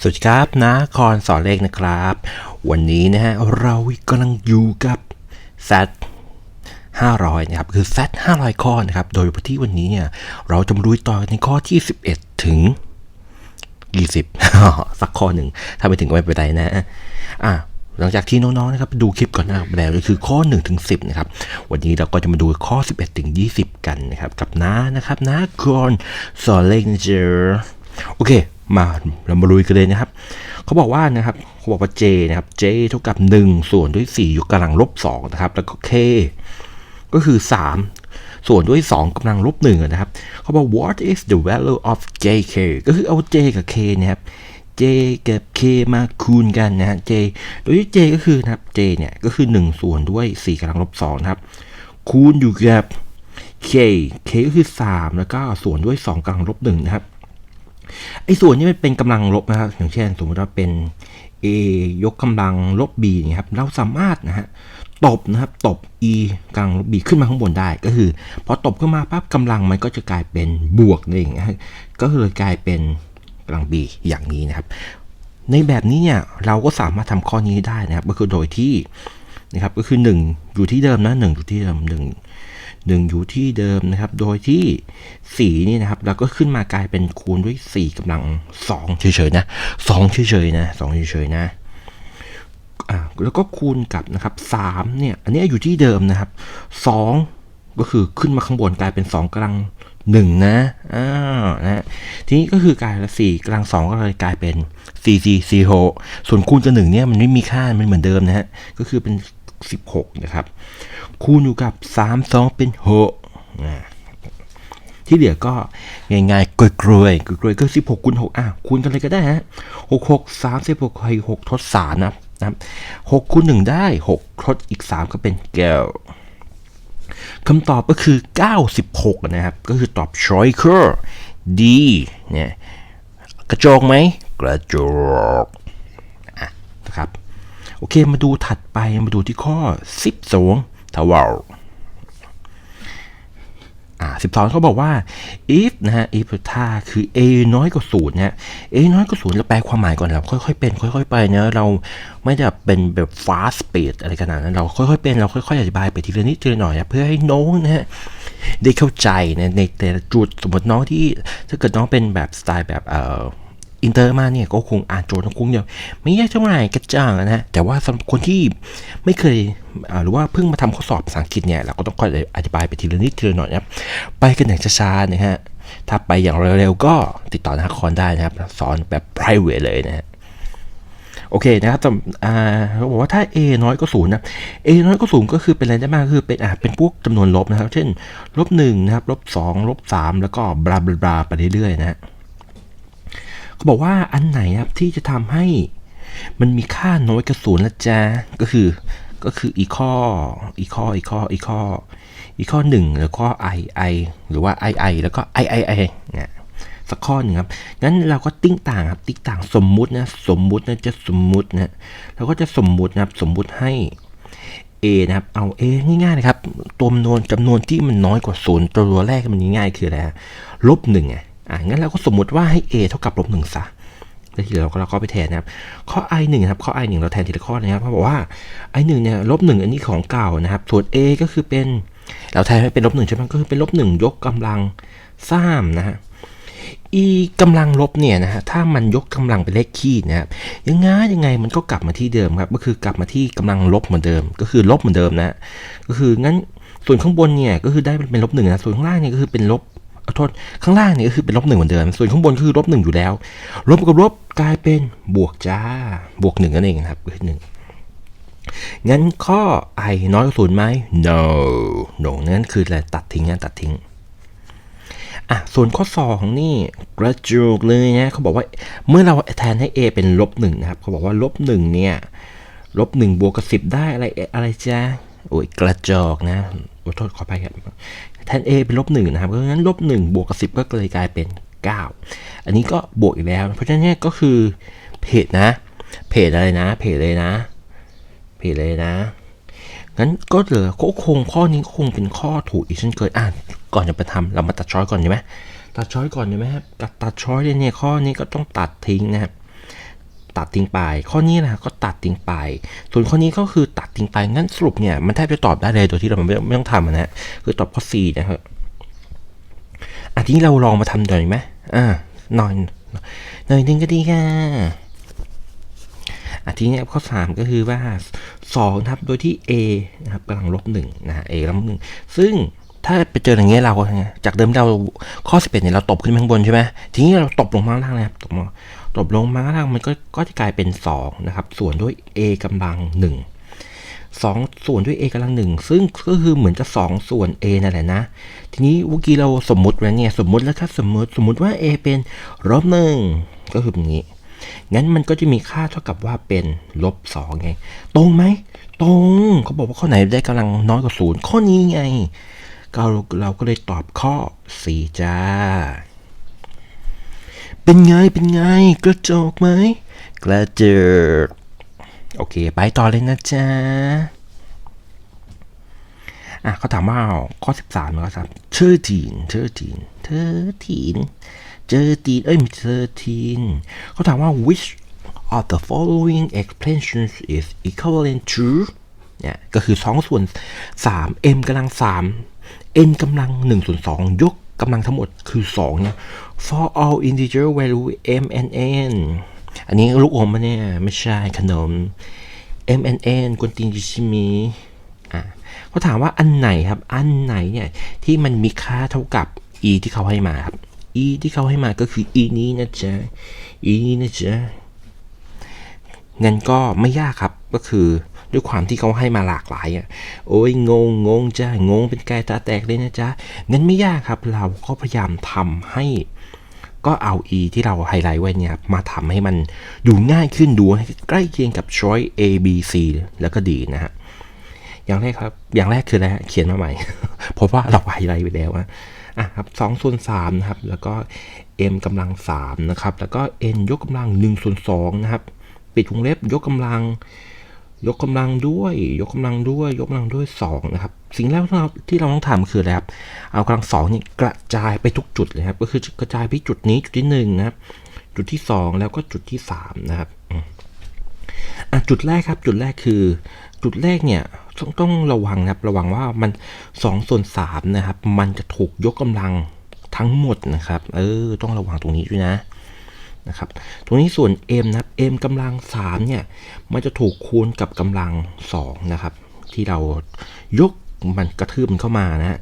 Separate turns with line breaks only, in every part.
สวัสดีครับนะคอนสอนเลขนะครับ วันนี้นะฮะเรากำลังอยู่กับ Z 500นะครับคือ Z 500 ข้อนะครับโดยที่วันนี้เนี่ยเราจะมาดูต่อในข้อที่ 11 ถึง 20 สักข้อหนึ่ง ถ้าไปถึงก็ไม่เป็นไรนะอะหลังจากที่น้องๆนะครับดูคลิปก่อนหน้าไปแล้วก็คือข้อ1ถึง10นะครับวันนี้เราก็จะมาดูข้อ 11ถึง20 กันนะครับกับน้านะครับน้ากรสอนเลขเจอโอเค มาเรามาลุยกันเลยนะครับ เขาบอกว่านะครับเขาบอกว่า j นะครับ j เท่ากับ 1 ส่วนด้วย 4 ยกกำลังลบ2นะครับ แล้วก็ k ก็คือ 3 ส่วนด้วย 2กำลังลบ1นะครับ เขาบอก what is the value of jk ก็คือเอา j กับ k นะครับ j กับ k มาคูณกันนะฮะ j โดยที่ j ก็คือนะครับ j เนี่ยก็คือ 1 ส่วนด้วย 4กำลังลบ2นะครับ คูณอยู่กับ k k ก็คือ 3 แล้วก็ส่วนด้วย 2กำลังลบ1นะครับ ไอ้ส่วนนี้มันเป็นกำลังลบนะครับอย่างเช่น สมมติว่าเป็น a ยกกำลังลบ b นี่ยครับเราสามารถนะฮะตบนะครับตบ e กำลังลบ b ขึ้นมาข้างบนได้ก็คือพอตบขึ้นมาปั๊บกำลังมันก็จะกลายเป็นบวกนั่นเองนะฮะก็เลยกลายเป็นกำลัง b อย่างนี้นะครับ ในแบบนี้เนี่ยเราก็สามารถทำข้อนี้ได้นะครับ ก็คือโดยที่นะครับก็คือ 1 อยู่ที่เดิมนะ1อยู่ที่เดิม1 1อยู่ที่เดิมนะครับ โดยที่ 4 นี่นะครับแล้วก็ขึ้นมากลายเป็นคูณด้วย 4กำลัง 2 เฉยๆนะ 2 เฉยๆนะ 2 เฉยๆนะอ่าแล้วก็คูณกับนะครับ3เนี่ย อันนี้อยู่ที่เดิมนะครับ 2 ก็คือขึ้นมาข้างบนกลายเป็น 2กำลัง1นะ อ่า นะ ทีนี้ก็คือกลายละ4กำลัง2ก็เลยกลายเป็น4 4 4 6ส่วนคูณกับ1เนี่ยมันไม่มีค่า มันเหมือนเดิมนะฮะ ก็คือเป็น16นะครับ คูณอยู่กับ 3 2 เป็น6นะที่เหลือก็ง่ายๆกลวยๆกลวยๆกลวยๆก็ 16คูณ6อะคูณกันเลยก็ได้ฮะ6 6 3 16ให้6ทด3นะนะครับ6คูณ1ได้ 6 ทดอีก 3 ก็เป็นแก้วคำตอบก็คือ 96 นะครับ ก็คือตอบ choice คือ D เนี่ยกระจกไหมกระจกนะครับ โอเคมาดูถัดไปมาดูที่ข้อ 12 ทวารอ่า12เขาบอกว่า if นะฮะ if ถ้าคือ a น้อยกว่า0นะฮะ a น้อยกว่า0เราแปลความหมายก่อนเราค่อยๆเป็น ค่อยๆไปเนะเราไม่ได้เป็นแบบ fast speed อะไรขนาดนั้น เราค่อยๆเป็นเราค่อยๆอธิบายไปทีละนิดทีละหน่อยนะเพื่อให้น้องนะฮะได้เข้าใจนะในแต่ละจุดสมมติน้องที่ถ้าเกิดน้องเป็นแบบสไตล์แบบเอ่อ อินเตอร์มาเนี่ยก็คงอ่านโจทย์คงเดียไม่ยากเท่าไหร่กระจ่างนะแต่ว่าสำหรับคนที่ไม่เคยหรือว่าเพิ่งมาทำข้อสอบภาษาอังกฤษเนี่ยเราก็ต้องค่อยอธิบายไปทีละนิดทีละหน่อยนะครับไปกันอย่างช้าๆนะฮะถ้าไปอย่างเร็วๆก็ติดต่อนักคอนได้นะครับ สอนแบบ private เลยนะฮะโอเคนะครับจำอ่เขาบอกว่าถ้า a น้อยกว่าศูนย์นะ a น้อยกว่าศูนย์ก็คือเป็นอะไรได้บ้างคือเป็นอ่าเป็นพวกจำนวนลบนะครับ เช่นลบหนึ่งนะครับลบสองลบสามแล้วก็บลาบลาไปเรื่อยๆนะฮะ เขาบอกว่าอันไหนครับที่จะทำให้มันมีค่าน้อยกว่าศูนย์ละจ้าก็คือก็คืออีข้ออีข้ออีข้ออีข้ออีข้อหนึ่งแล้วก็ i i หรือว่า i i แล้วก็ i i i เนี่ยสักข้อหนึ่งครับ งั้นเราก็ติ้งต่างครับ ติ้งต่างสมมุตินะสมมุตินะจะสมมุตินะเราก็จะสมมุตินะครับสมมุติให้ a นะครับ เอา a ง่ายๆนะครับตัวจำนวนจำนวนที่มันน้อยกว่าศูนย์ตัวแรกมันง่ายๆคืออะไรลบหนึ่งไง อะงั้นเราก็สมมุติว่าให้ a เท่ากับลบหนึ่งซะแล้วทีเราก็เราก็ไปแทนนะครับข้อ i หนึ่งครับข้อ i หนึ่งเราแทนทีละข้อนะครับเขาบอกว่า i หนึ่งเนี่ยลบหนึ่งอันนี้ของเก่านะครับส่วน a ก็คือเป็นเราแทนให้เป็นลบหนึ่งใช่ไหมก็คือเป็นลบหนึ่งยกกำลังสามนะฮะ e กำลังลบเนี่ยนะฮะถ้ามันยกกำลังเป็นเลขคี่นะครับยังไงยังไงมันก็กลับมาที่เดิมครับก็คือกลับมาที่กำลังลบเหมือนเดิม ก็คือลบเหมือนเดิมนะก็คืองั้นส่วนข้างบนเนี่ยก็คือได้เป็นลบหนึ่งนะส่วนข้างล่างเนี่ยก็คือเป็นลบ ขอโทษข้างล่างเนี่ยก็คือเป็นลบหนึ่งเหมือนเดิม ส่วนข้างบนคือลบหนึ่งอยู่แล้ว ลบกับลบกลายเป็นบวกจ้า บวกหนึ่งนั่นเองครับคือหนึ่งงั้นข้อ i น้อยกว่าศูนย์ไหม no no นั่นคืออะไรตัดทิ้งนะตัดทิ้งอะส่วนข้อ 2 นี่กระจุกเลยนะเขาบอกว่าเมื่อเราแทนให้ a เป็นลบหนึ่งนะครับเขาบอกว่าลบหนึ่งเนี่ยลบหนึ่งบวกกับสิบได้อะไรอะไรจ้าโอ้ยกระจอกนะขอโทษขอไปครับ แทน a เป็นลบหนึ่งนะครับเพราะฉะนั้นลบหนึ่งบวกกับสิบก็เลยกลายเป็น 9 อันนี้ก็บวกอีกแล้ว เพราะฉะนั้นก็คือเพจนะ เพจอะไรนะ เพจเลยนะ เพจเลยนะงั้นก็เหลือก็คงข้อนี้คงเป็นข้อถูกอีกเช่นเคยอ่านก่อนจะไปทำเรามาตัดช้อยก่อนใช่ไหมตัดช้อยก่อนใช่ไหมครับตัดช้อยเนี่ยข้อนี้ก็ต้องตัดทิ้งนะครับ ตัดทิ้งไป ข้อนี้นะก็ตัดทิ้งไป ส่วนข้อนี้ก็คือตัดทิ้งไปงั้นสรุปเนี่ยมันแทบจะตอบได้เลยโดยที่เราไม่ไม่ต้องทำอะนะคือตอบข้อ C นะครับอะทีนี้เราลองมาทำหน่อยไหมอ่าหน่อยหน่อยหนึงก็ดีค่ะอะทีนี้ข้อ 3 ก็คือว่า2นะครับโดยที่ a นะครับกำลังลบ1นะฮะ a กำลังลบหนึ่งซึ่งถ้าไปเจออย่างเงี้ยเราก็ไงจากเดิมเราข้อ 11เนี่ยเราตบขึ้นไปข้างบนใช่ไหมทีนี้เราตบลงมาข้างล่างนะครับตบมา ตบลงมาข้างล่างมันก็ก็จะกลายเป็น2นะครับส่วนด้วย a กำลัง 1 2 ส่วนด้วย a กำลังหนึ่งซึ่งก็คือเหมือนจะ2ส่วน a นั่นแหละนะ ทีนี้เมื่อกี้เราสมมติไว้เนี่ยสมมติแล้วถ้าสมมติสมมติว่า a เป็นลบหนึ่งก็คือแบบนี้งั้นมันก็จะมีค่าเท่ากับว่าเป็นลบสองไง ตรงไหม ตรงเขาบอกว่าข้อไหนได้กำลังน้อยกว่าศูนย์ข้อนี้ไงเราเราก็เลยตอบข้อ 4 จ้า เป็นไง เป็นไง กระจอกไหม กระเจิดโอเค ไปต่อเลยนะจ๊ะ อะเขาถามว่าข้อ 13นะครับ13 13 13 13เอ้ยมี13เขาถามว่า which of the following expressions is equivalent to เนี่ยก็คือ 2 ส่วน 3 m กำลัง 3 n กำลัง1ส่วน2ยก กำลังทั้งหมดคือ2เนี่ย for all integer value m and n อันนี้ลูกอมมาเนี่ย ไม่ใช่ขนม m and n กวนตีนจิชิมีอะเขาถามว่าอันไหนครับ อันไหนเนี่ยที่มันมีค่าเท่ากับ e ที่เขาให้มาครับ e ที่เขาให้มาก็คือ e นี้นะจ๊ะ e นี้นะจ๊ะงั้นก็ไม่ยากครับก็คือ ด้วยความที่เขาให้มาหลากหลายอะโอ้ยงงงงจ้างงเป็นไก่ตาแตกเลยนะจ๊ะงั้นไม่ยากครับเราก็พยายามทำให้ก็เอา e ที่เราไฮไลท์ไว้เนี่ยมาทำให้มันดูง่ายขึ้นดูใกล้เคียงกับ choice A B C แล้วก็ D นะฮะอย่างแรกครับ อย่างแรกคืออะไรเขียนมาใหม่ เพราะว่าเราไฮไลท์ไปแล้วนะอะครับ2ส่วน3นะครับ แล้วก็ m กำลัง3นะครับ แล้วก็ n ยกกำลัง1ส่วน2นะครับ ปิดวงเล็บยกกำลัง ยกกำลังด้วย ยกกำลังด้วย ยกกำลังด้วย2นะครับสิ่งแรกที่เราที่เราต้องทำคืออะไรครับเอากำลังสองนี่กระจายไปทุกจุดเลยครับ ก็คือกระจายไปจุดนี้จุดที่หนึ่งนะครับ จุดที่สองแล้วก็จุดที่สามนะครับอะจุดแรกครับ จุดแรกคือ จุดแรกเนี่ยต้องต้องระวังนะครับ ระวังว่ามัน2ส่วน3นะครับ มันจะถูกยกกำลังทั้งหมดนะครับ เออ ต้องระวังตรงนี้ด้วยนะ นะครับ ตรงนี้ส่วน m นะครับ m กำลัง3เนี่ย มันจะถูกคูณกับกำลัง2นะครับ ที่เรายกมันกระทืบมันเข้ามานะ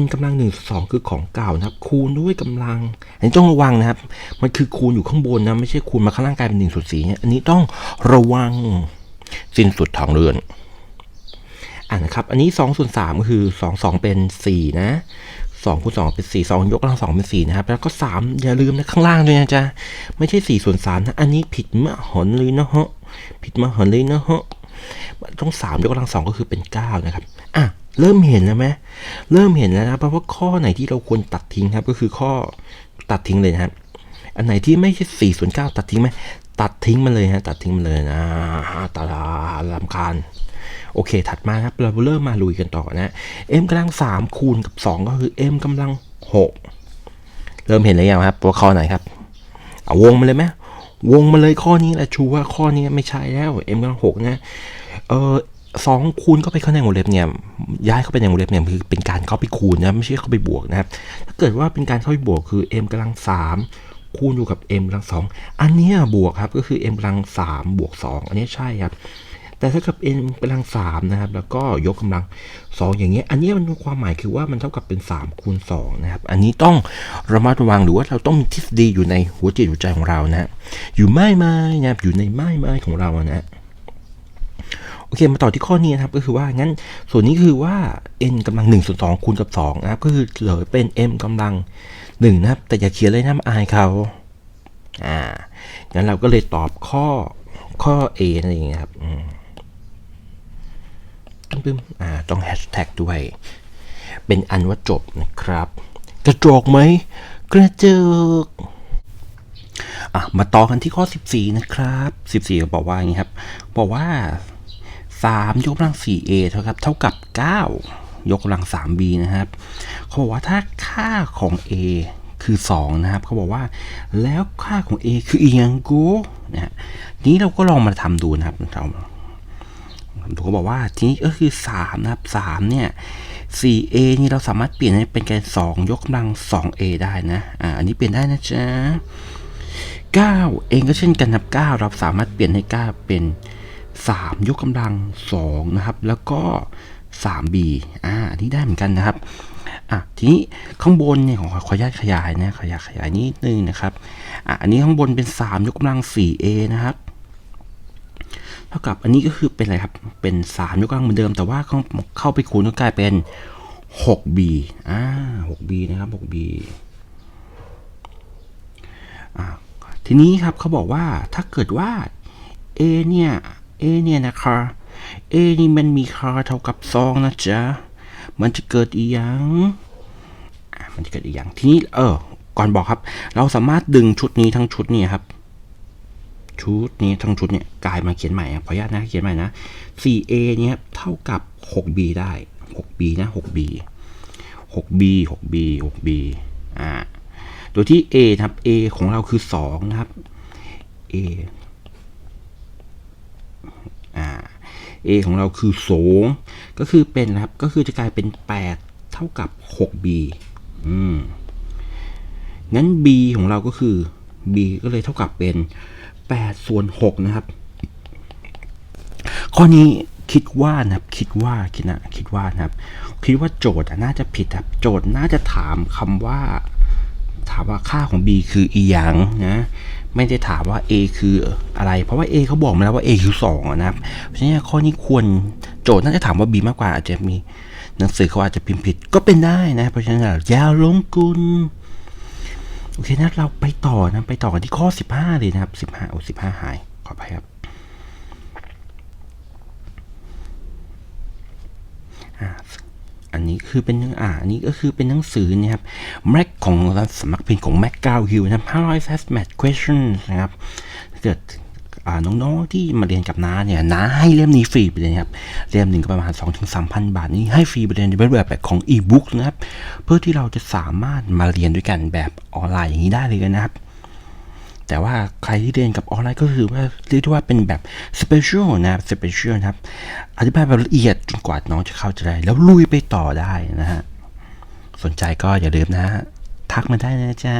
n กำลัง1 2คือของเก่านะครับ คูณด้วยกำลัง อันนี้ต้องระวังนะครับ มันคือคูณอยู่ข้างบนนะ ไม่ใช่คูณมาข้างล่างกลายเป็น1ส่วน4เนี่ย อันนี้ต้องระวังสิ้นสุดทางเรือนอ่านะครับ อันนี้2ส่วน3ก็คือ 2 2 เป็น 4 นะ 2คูณ2เป็น4 2ยกกำลัง2เป็น4นะครับ แล้วก็ 3 อย่าลืมนะข้างล่างด้วยนะจ๊ะ ไม่ใช่4ส่วน3นะ อันนี้ผิดมหอนเลยนะฮะ ผิดมหอนเลยนะฮะ ต้อง 3 ยกกำลัง2ก็คือเป็น 9 นะครับ อะ เริ่มเห็นแล้วไหมเริ่มเห็นแล้วนะเพราะว่าข้อไหนที่เราควรตัดทิ้งครับ ก็คือข้อตัดทิ้งเลยนะครับ อันไหนที่ไม่ใช่4ส่วน9ตัดทิ้งไหมตัดทิ้งมันเลยฮะ ตัดทิ้งมันเลยนะตาลาลำคาญ โอเค ถัดมาครับเราเริ่มมาลุยกันต่อนะ m กำลัง3คูณกับ 2 ก็คือ m กำลัง 6 เริ่มเห็นแล้วยังครับว่าข้อไหนครับ เอาวงมาเลยไหมวงมาเลยข้อนี้แหละชูว่าข้อนี้ไม่ใช่แล้ว m กำลัง6นะเออสองคูณเข้าไปข้างในวงเล็บเนี่ยย้ายเข้าไปในวงเล็บเนี่ยคือเป็นการเข้าไปคูณนะไม่ใช่เข้าไปบวกนะครับ ถ้าเกิดว่าเป็นการเข้าไปบวกคือ m กำลัง3คูณอยู่กับ m กำลัง2อันนี้บวกครับก็คือ m กำลัง3บวก2อันนี้ใช่ครับ แต่ถ้ากับ n กำลัง3นะครับ แล้วก็ยกกำลัง 2 อย่างเงี้ย อันนี้มันมีความหมายคือว่ามันเท่ากับเป็น3คูณ2นะครับ อันนี้ต้องระมัดระวังหรือว่าเราต้องมีทฤษฎีอยู่ในหัวจิตหัวใจของเรานะ อยู่ไม่ไม่นะครับ อยู่ในไม่ไม่ของเรานะโอเค มาต่อที่ข้อนี้นะครับ ก็คือว่า งั้น ส่วนนี้คือว่า n กำลัง1ส่วน2คูณกับ2นะครับ ก็คือเหลือเป็น m กำลัง1นะครับ แต่อย่าเขียนเลยนะอายเขาอ่า งั้นเราก็เลยตอบข้อข้อ A นั่นเองครับอื ปึ้มอ่าต้องแฮชแท็กด้วย เป็นอันว่าจบนะครับ กระจอกไหม กระจกอะมาต่อกันที่ข้อ 14 นะครับ 14บอกว่าอย่างนี้ครับ บอกว่า 3 ยกกำลัง 4a เท่ากับเท่ากับ 9 ยกกำลัง 3b นะครับ เขาบอกว่าถ้าค่าของ a คือ 2 นะครับ เขาบอกว่าแล้วค่าของ a คืออียังกูนะฮะนี้เราก็ลองมาทำดูนะครับเรา ดูเขาบอกว่าทีนี้ก็คือ3นะครับ3เนี่ย 4a นี่เราสามารถเปลี่ยนให้เป็นการ2ยกกำลัง 2a ได้นะอ่าอันนี้เปลี่ยนได้นะจ๊ะ9เองก็เช่นกันครับ9เราสามารถเปลี่ยนให้9เป็น 3 ยกกำลัง2นะครับ แล้วก็ 3b อ่าอันนี้ได้เหมือนกันนะครับอะทีนี้ข้างบนเนี่ยของขออนุญาตขยายนะขยายขยายนิดนึงนะครับอะอันนี้ข้างบนเป็น 3 ยกกำลัง 4a นะครับ ท่ากับอันนี้ก็คือเป็นอะไรครับ เป็น3ยกกำลังเหมือนเดิม แต่ว่าเข้าเข้าไปคูณก็กลายเป็น 6b อ่า 6b นะครับ 6b อ่าทีนี้ครับเขาบอกว่าถ้าเกิดว่า a เนี่ย a เนี่ยนะคะ a นี่มันมีค่าเท่ากับ2นะจ๊ะ มันจะเกิดอีหยังมันจะเกิดอีกอย่าง ทีนี้เออ ก่อนบอกครับ เราสามารถดึงชุดนี้ทั้งชุดนี้ครับ ชุดนี้ทั้งชุดเนี่ยกลายมาเขียนใหม่อะขออนุญาตนะเขียนใหม่นะ 4a เนี่ยเท่ากับ 6b ได้ 6b นะ 6b 6b 6b 6b อ่าโดยที่ a นะครับ a ของเราคือ 2 นะครับ a อ่า a ของเราคือ2ก็คือเป็นนะครับ ก็คือจะกลายเป็น 8 เท่ากับ 6b อืมงั้น b ของเราก็คือ b ก็เลยเท่ากับเป็น 8ส่วน6นะครับ ข้อนี้คิดว่านะครับคิดว่าคิดนะคิดว่านะครับ คิดว่าโจทย์น่าจะผิดครับโจทย์น่าจะถามคำว่า ถามว่าค่าของ b คืออีหยังนะไม่ได้ถามว่า a คืออะไร เพราะว่า a เขาบอกมาแล้วว่า a คือ2อะนะครับ เพราะฉะนั้นข้อนี้ควรโจทย์น่าจะถามว่า b มากกว่าอาจจะมีหนังสือเขาอาจจะพิมพ์ผิดก็เป็นได้นะ เพราะฉะนั้นอย่าลงกุล โอเคนะเราไปต่อนะ ไปต่อกันที่ข้อ 15 เลยนะครับ 15โอ้15 หาย ขออภัยครับอันนี้คือเป็นอ่าอันนี้ก็คือเป็นหนังสือนะครับแม็กของสำนักพิมพ์ของแม็กกาวฮิวนะครับ500 fast math questions นะครับเกิด น้องๆที่มาเรียนกับน้าเนี่ยน้าให้เล่มนี้ฟรีไปเลยนะครับเล่มหนึ่งก็ประมาณ2-3,000บาทนี้ให้ฟรีไปเลยในแบบแบบของ e-book นะครับเพื่อที่เราจะสามารถมาเรียนด้วยกันแบบออนไลน์อย่างนี้ได้เลยนะครับแต่ว่าใครที่เรียนกับออนไลน์ก็คือว่าเรียกว่าเป็นแบบ special นะครับ special นะครับอธิบายแบบละเอียดจนกว่าน้องจะเข้าใจแล้วลุยไปต่อได้นะฮะสนใจก็อย่าลืมนะฮะทักมาได้นะจ๊ะ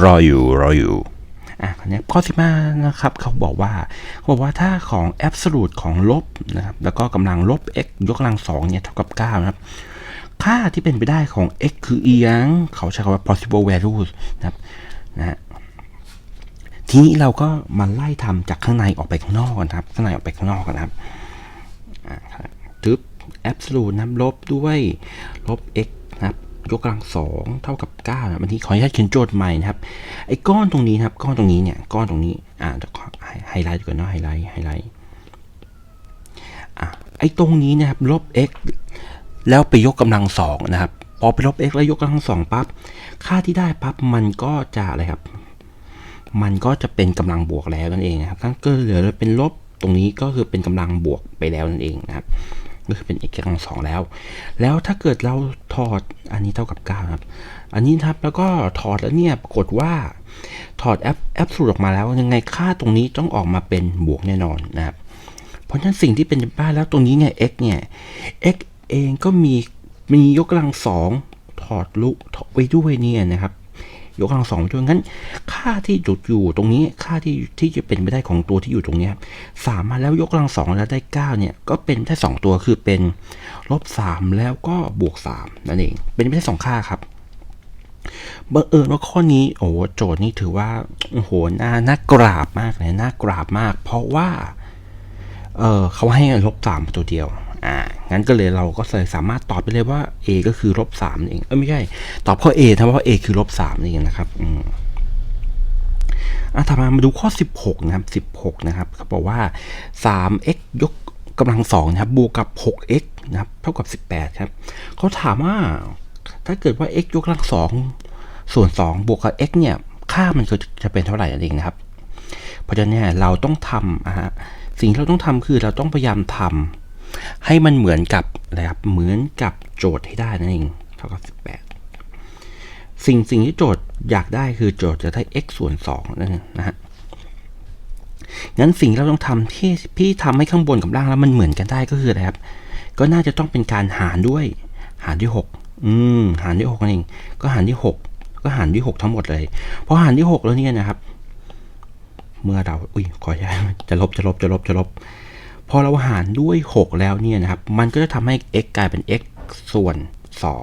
รออยู่รออยู่ อะคราวนี้ข้อสิบห้านะครับเขาบอกว่าเขาบอกว่าถ้าของ absolute ของลบนะครับแล้วก็กำลังลบ x ยกกำลังสองเนี่ยเท่ากับ9นะครับค่าที่เป็นไปได้ของ x คือเอียง เขาใช้คำว่า possible values นะครับนะฮะทีนี้เราก็มาไล่ทำจากข้างในออกไปข้างนอกกันครับ ข้างในออกไปข้างนอกกันครับอ่าครับทึบ absolute นะครับลบด้วยลบ x ยกกำลังสองเท่ากับ9นะวันนี้ขออนุญาตเขียนโจทย์ใหม่นะครับไอ้ก้อนตรงนี้นะครับ ก้อนตรงนี้เนี่ยก้อนตรงนี้อ่าเดี๋ยวขอไฮไลท์ก่อนเนาะไฮไลท์ไฮไลท์อะไอ้ตรงนี้นะครับลบ x แล้วไปยกกำลังสองนะครับพอไปลบ x แล้วยกกำลังสองปั๊บค่าที่ได้ปั๊บมันก็จะอะไรครับ มันก็จะเป็นกำลังบวกแล้วนั่นเองนะครับถ้าก็เหลือเป็นลบตรงนี้ก็คือเป็นกำลังบวกไปแล้วนั่นเองนะครับ ก็คือเป็น x กำลังสองแล้ว แล้วถ้าเกิดเราถอดอันนี้เท่ากับ 9 ครับ อันนี้ครับแล้วก็ถอดแล้วเนี่ยปรากฏว่าถอดแอปแอปสูตรออกมาแล้ว ยังไงค่าตรงนี้ต้องออกมาเป็นบวกแน่นอนนะครับ เพราะฉะนั้นสิ่งที่เป็นไปได้แล้วตรงนี้เนี่ย x เนี่ย x เองก็มีมียกกำลังสองถอดลุถอดไว้ด้วยเนี่ยนะครับ ยกกำลังสองด้วยงั้น ค่าที่จุดอยู่ตรงนี้ค่าที่ที่จะเป็นไปได้ของตัวที่อยู่ตรงนี้สามมาแล้วยกกำลังสองแล้วได้เก้าเนี่ยก็เป็นได้สองตัวคือเป็นลบสามแล้วก็บวกสามนั่นเองเป็นไปได้สองค่าครับบังเอิญว่าข้อนี้โอ้โหโจทย์นี้ถือว่าโอ้โหน่าน่ากราบมากเลยน่ากราบมาก เพราะว่าเออเขาให้ลบสามตัวเดียว อ่า งั้นก็เลยเราก็เลยสามารถตอบไปเลยว่า a ก็คือลบสามเอง เออไม่ใช่ ตอบข้อ a ทำเพราะว่า a คือลบสามเองนะครับ อืมอะถัดมามาดูข้อ 16 นะครับ 16 นะครับเขาบอกว่า 3x ยกกำลังสองนะครับ บวกกับ 6x นะครับ เท่ากับ 18 ครับ เขาถามว่า ถ้าเกิดว่า x ยกกำลังสองส่วน 2 บวกกับ x เนี่ย ค่ามันก็จะเป็นเท่าไหร่นั่นเองนะครับ เพราะฉะนั้นเนี่ยเราต้องทำอะฮะ สิ่งที่เราต้องทำคือเราต้องพยายามทำ ให้มันเหมือนกับอะครับเหมือนกับโจทย์ให้ได้นั่นเองเท่ากับสิ่งสิ่งที่โจทย์อยากได้คือโจทย์จะได้ x ส่วน2นั่นนะฮะงั้นสิ่งที่เราต้องทำที่พี่ทำให้ข้างบนกับล่างแล้วมันเหมือนกันได้ก็คืออะไรครับ ก็น่าจะต้องเป็นการหารด้วย หารด้วยหกอืมหารด้วยหกนั่นเอง ก็หารด้วยหกก็หารด้วยหกทั้งหมดเลยพอหารด้วยหกแล้วเนี่ยนะครับ เมื่อเราอุ้ยขออนุญาตจะลบจะลบจะลบจะลบ พอเราหารด้วย 6 แล้วเนี่ยนะครับ มันก็จะทำให้ x กลายเป็น x ส่วน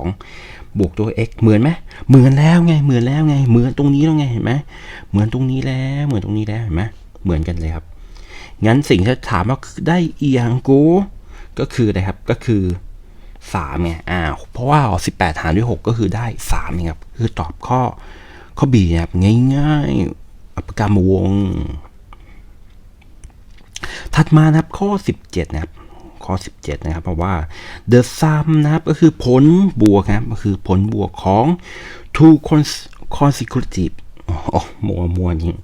2 บวกด้วย x เหมือนไหมเหมือนแล้วไง เหมือนแล้วไง เหมือนตรงนี้แล้วไง เห็นไหมเหมือนตรงนี้แล้ว เหมือนตรงนี้แล้ว เห็นไหมเหมือนกันเลยครับ งั้นสิ่งที่ถามว่าได้เอียงกู ก็คืออะไรครับ ก็คือ3ไง อ่า เพราะว่า18หารด้วย 6 ก็คือได้3ไงครับ คือตอบข้อข้อ B นะครับง่ายๆอัปกรรมวง ถัดมานะครับข้อ 17 นะครับข้อ 17 นะครับ เพราะว่า the sum นะครับก็คือผลบวกนะครับก็คือผลบวกของ two consecutive โอ๋อมัวมัวจริง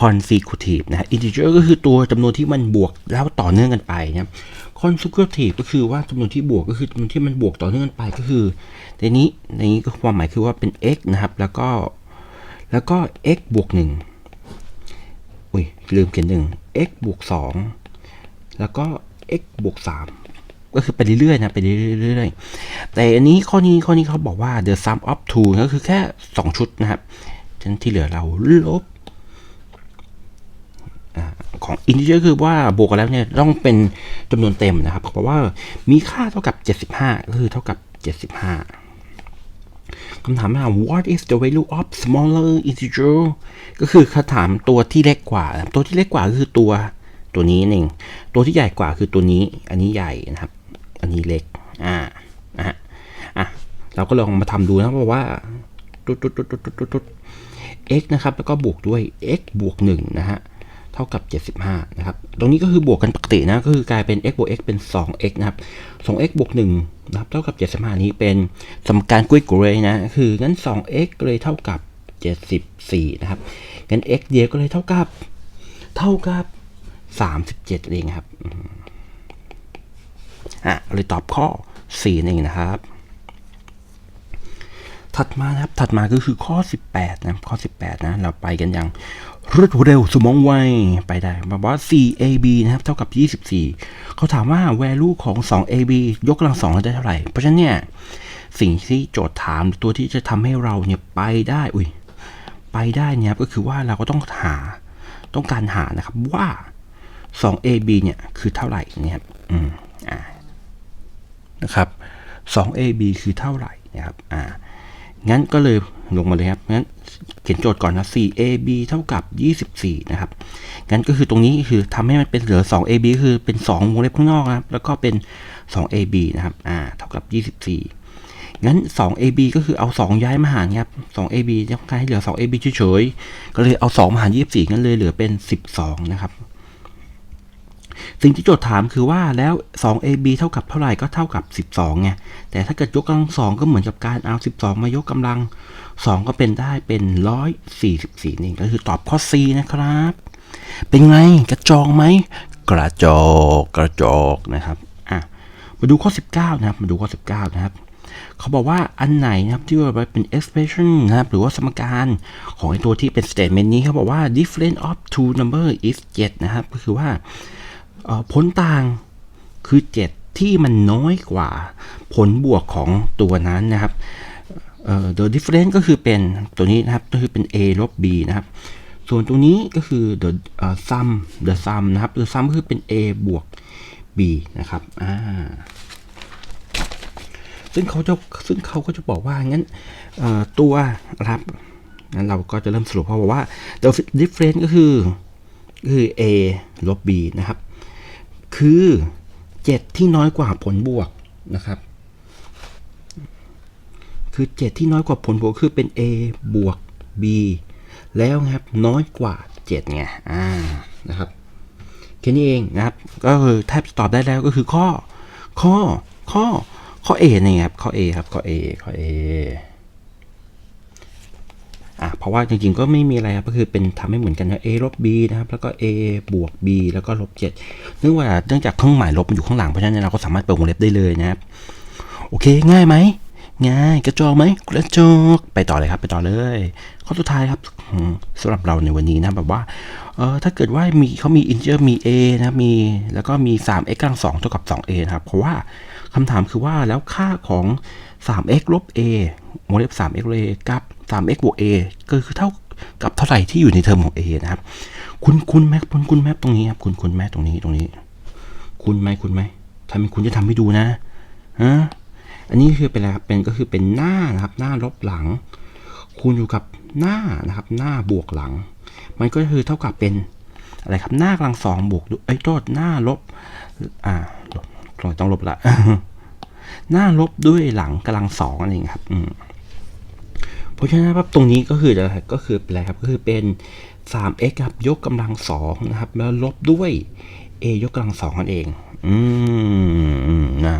consecutive นะฮะ integer ก็คือตัวจำนวนที่มันบวกแล้วต่อเนื่องกันไปนะครับ consecutive ก็คือว่าจำนวนที่บวกก็คือจำนวนที่มันบวกต่อเนื่องกันไปก็คือในนี้ในนี้ก็ความหมายคือว่าเป็น x นะครับ แล้วก็แล้วก็ x บวก1 อุ้ยลืมเขียนหนึ่ง x บวกสองแล้วก็ x บวกสามก็คือไปเรื่อยๆนะไปเรื่อยๆแต่อันนี้ข้อนี้ข้อนี้เขาบอกว่า the sum of two ก็คือแค่ 2 ชุดนะครับฉะนั้นที่เหลือเราลบอของ integer คือว่าบวกกันแล้วเนี่ยต้องเป็นจำนวนเต็มนะครับเพราะว่ามีค่าเท่ากับ 75 ก็คือเท่ากับ 75 คำถามว่า what is the value of smaller integer ก็คือคำถามตัวที่เล็กกว่า ตัวที่เล็กกว่าคือตัวตัวนี้เองตัวที่ใหญ่กว่าคือตัวนี้ อันนี้ใหญ่นะครับ อันนี้เล็ก อ่านะฮะอะ เราก็ลองมาทำดูนะเพราะว่าตุ๊ดตุ๊ดตุ๊ดตุ๊ดตุ๊ดตุ๊ด x นะครับ แล้วก็บวกด้วย x บวก1นะฮะ เท่ากับ 75 นะครับ ตรงนี้ก็คือบวกกันปกตินะ ก็คือกลายเป็น x บวก x เป็น 2x นะครับ 2x บวก1 นับเท่ากับ 75 นี้เป็นสมการกุ้ยกุยนะ คืองั้น 2x ก็เลยเท่ากับ 74 นะครับ งั้น x เดียวก็เลยเท่ากับ เท่ากับ 37 เองครับ อะ เลยตอบข้อ 4 เองนะครับ ถัดมานะครับ ถัดมาก็คือข้อ 18 นะ ข้อ 18 นะ เราไปกันอย่าง รวดเร็วสมองไว ไปได้แบบว่า 4ab นะครับ เท่ากับ 24 เขาถามว่า value ของ 2ab ยกกำลังสองได้เท่าไหร่ เพราะฉะนั้นเนี่ย สิ่งที่โจทย์ถามตัวที่จะทำให้เราเนี่ยไปได้ อุ้ย ไปได้เนี่ยก็คือว่าเราก็ต้องหา ต้องการหานะครับว่า 2ab เนี่ยคือเท่าไหร่เนี่ยอืม อ่า นะครับ 2ab คือเท่าไหร่นะครับ อ่า งั้นก็เลยลงมาเลยครับ งั้น เขียนโจทย์ก่อนนะ 4ab เท่ากับ 24 นะครับ งั้นก็คือตรงนี้คือทำให้มันเป็นเหลือ 2ab คือเป็น 2 วงเล็บข้างนอกนะครับ แล้วก็เป็น 2ab นะครับ อ่า เท่ากับ 24 งั้น 2ab ก็คือเอา 2 ย้ายมาหารครับ 2ab ต้องการให้เหลือ 2ab เฉยๆ ก็เลยเอา 2 มาหาร 24งั้นเลยเหลือเป็น 12 นะครับ สิ่งที่โจทย์ถามคือว่าแล้ว 2ab เท่ากับเท่าไหร่ก็เท่ากับ 12ไงแต่ถ้าเกิดยกกำลังสองก็เหมือนกับการเอา 12 มายกกำลัง 2 ก็เป็นได้เป็น 144นี่ก็คือตอบข้อ C นะครับ เป็นไงกระจอกไหมกระจอกกระจอกนะครับอะมาดูข้อ 19 นะครับ มาดูข้อ 19 นะครับเขาบอกว่าอันไหนนะครับที่ว่าเป็น expression นะครับหรือว่าสมการของไอตัวที่เป็น statement นี้เขาบอกว่า difference of two number is 7 นะครับ ก็คือว่า ผลต่างคือ 7 ที่มันน้อยกว่าผลบวกของตัวนั้นนะครับเอ่อ the difference ก็คือเป็นตัวนี้นะครับ ก็คือเป็น a ลบ b นะครับ ส่วนตรงนี้ก็คือ the เอ่อ sum the sum นะครับ the sum ก็คือเป็น a บวก b นะครับอ่าซึ่งเขาจะซึ่งเขาก็จะบอกว่างั้นตัวนะครับงั้นเราก็จะเริ่มสรุปเพราะบอกว่า the difference ก็คือคือ a ลบ b นะครับ คือ 7 ที่น้อยกว่าผลบวกนะครับ คือ 7 ที่น้อยกว่าผลบวกคือเป็น a บวก b แล้วครับน้อยกว่า 7 ไง อ่า นะครับ แค่นี้เองนะครับ ก็คือแทบตอบได้แล้วก็คือข้อ ข้อ ข้อ ข้อ A นี่ครับ ข้อ A ครับ ข้อ A ข้อ A อะเพ ราะว่าจริงๆก็ไม่มีอะไรครับก็คือเป็นทำให้เหมือนกันนะ A ลบ B นะครับแล้วก็ A บวก B แล้วก็ลบ7เนื่องว่าเนื่องจากเครื่องหมายลบมันอยู่ข้างหลังเพราะฉะนั้นเราก็สามารถเปิดวงเล็บได้เลยนะครับโอเคง่ายไหมง่ายกระจอกไหมกระจอกไปต่อเลยครับไปต่อเลย ข้อสุดท้ายครับอืมสำหรับเราในวันนี้นะแบบว่าเออถ้าเกิดว่ามีเขามีอินเจอร์มี a นะมีแล้วก็มี 3x กำลังสองเท่ากับ 2a นะครับเพราะว่าคำถามคือว่าแล้วค่าของ 3x ลบ a วงเล็บ 3x ลบ a กับ 3x บวก a ก็คือเท่ากับเท่าไหร่ที่อยู่ในเทอมของ a นะครับ คุณคุณแม็กคุณคุณแม็กตรงนี้ครับคุณคุณแม็กตรงนี้ตรงนี้ คุณไหมคุณไหมถ้าเป็นคุณจะทำให้ดูนะฮะอันนี้คือเป็นอะไรครับเป็นก็คือเป็นหน้านะครับ หน้าลบหลัง คูณอยู่กับหน้านะครับ หน้าบวกหลัง มันก็คือเท่ากับเป็นอะไรครับหน้ากำลังสองบวกด้วยไอ้โทษหน้าลบอ่าลบต้องลบละหน้าลบด้วยหลังกำลังสองนั่นเองครับ อืม เพราะฉะนั้นครับตรงนี้ก็คืออะไรก็คือเป็นอะไรครับก็คือเป็น 3x ครับยกกำลังสองนะครับแล้วลบด้วย a ยกกำลังสองนั่นเอง อืมอืมอ่า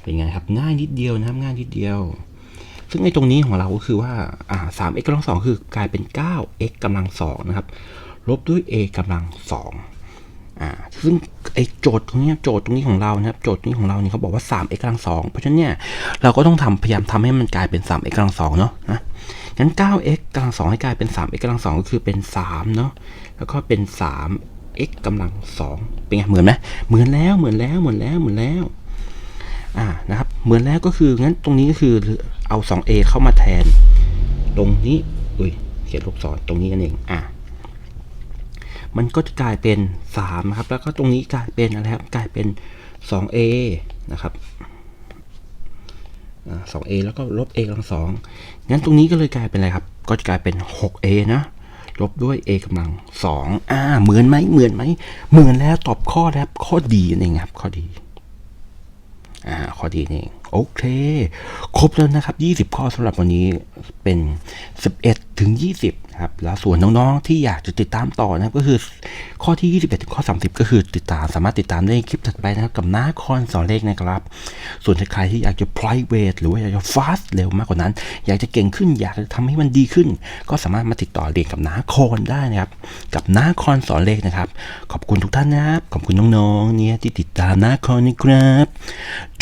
เป็นไงครับง่ายนิดเดียวนะครับง่ายนิดเดียว ซึ่งในตรงนี้ของเราก็คือว่าอ่า 3x กำลังสองคือกลายเป็น 9x กำลังสองนะครับลบด้วย a กำลังสอง อ่าซึ่งไอโจทย์ตรงนี้โจทย์ตรงนี้ของเรานะครับโจทย์นี้ของเราเนี่ยเขาบอกว่า 3x กำลังสองเพราะฉะนั้นเนี่ยเราก็ต้องทำพยายามทำให้มันกลายเป็น 3x กำลังสองเนาะนะงั้น 9x กำลังสองให้กลายเป็น 3x กำลังสองก็คือเป็น3เนาะแล้วก็เป็น 3x กำลังสองเป็นไงเหมือนไหมเหมือนแล้วเหมือนแล้วเหมือนแล้วเหมือนแล้วอ่านะครับเหมือนแล้วก็คืองั้นตรงนี้ก็คือเอา 2a เข้ามาแทน ตรงนี้อุ้ยเขียนลูกศรตรงนี้นั่นเองอ่า มันก็จะกลายเป็น3ครับ แล้วก็ตรงนี้กลายเป็นอะไรครับ กลายเป็น 2a นะครับอ่า 2a แล้วก็ลบ a กำลังสองงั้นตรงนี้ก็เลยกลายเป็นอะไรครับ ก็จะกลายเป็น 6a นะ ลบด้วย a กำลังสองอ่า เหมือนไหมเหมือนไหม เหมือนแล้วตอบข้อแล้วข้อดีนั่นเองครับ ข้อดีอ่าข้อดีนี่เองโอเค ครบแล้วนะครับ 20 ข้อสำหรับวันนี้เป็น 11 ถึง 20ครับแล้วส่วนน้องๆที่อยากจะติดตามต่อนะครับก็คือข้อที่ 21ถึงข้อ 30 ก็คือติดตามสามารถติดตามได้คลิปถัดไปนะครับกับน้าคอนสอนเลขนะครับ ส่วนใครที่อยากจะ private หรือว่าอยากจะ fast เร็วมากกว่านั้น อยากจะเก่งขึ้น อยากจะทำให้มันดีขึ้น ก็สามารถมาติดต่อเรียนกับน้าคอนได้นะครับ กับน้าคอนสอนเลขนะครับ ขอบคุณทุกท่านนะครับขอบคุณน้องๆเนี่ยที่ติดตามน้าคอนนะครับ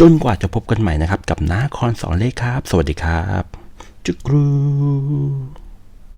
จนกว่าจะพบกันใหม่นะครับ กับน้าคอนสอนเลขครับ สวัสดีครับจุกรู